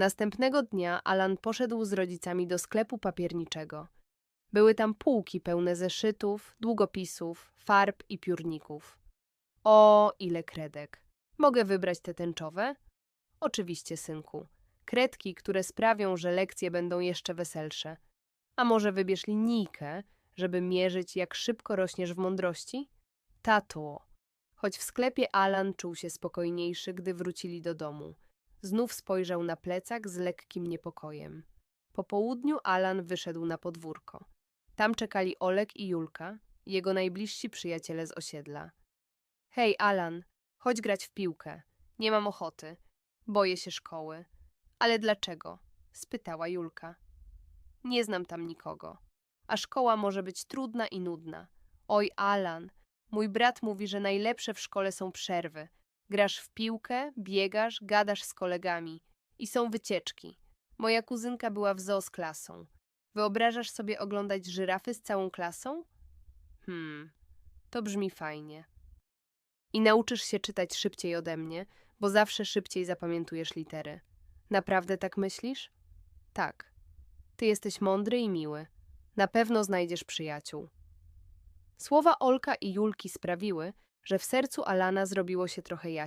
Następnego dnia Alan poszedł z rodzicami do sklepu papierniczego. Były tam półki pełne zeszytów, długopisów, farb i piórników. O, ile kredek. Mogę wybrać te tęczowe? Oczywiście, synku. Kredki, które sprawią, że lekcje będą jeszcze weselsze. A może wybierz linijkę, żeby mierzyć, jak szybko rośniesz w mądrości? Tato. Choć w sklepie Alan czuł się spokojniejszy, gdy wrócili do domu. Znów spojrzał na plecak z lekkim niepokojem. Po południu Alan wyszedł na podwórko. Tam czekali Olek i Julka, jego najbliżsi przyjaciele z osiedla. Hej, Alan, chodź grać w piłkę. Nie mam ochoty. Boję się szkoły. Ale dlaczego? spytała Julka. Nie znam tam nikogo. A szkoła może być trudna i nudna. Oj, Alan, mój brat mówi, że najlepsze w szkole są przerwy. Grasz w piłkę, biegasz, gadasz z kolegami. I są wycieczki. Moja kuzynka była w zoo z klasą. Wyobrażasz sobie oglądać żyrafy z całą klasą? Hmm, to brzmi fajnie. I nauczysz się czytać szybciej ode mnie, bo zawsze szybciej zapamiętujesz litery. Naprawdę tak myślisz? Tak. Ty jesteś mądry i miły. Na pewno znajdziesz przyjaciół. Słowa Olka i Julki sprawiły, że w sercu Alana zrobiło się trochę jaśniej.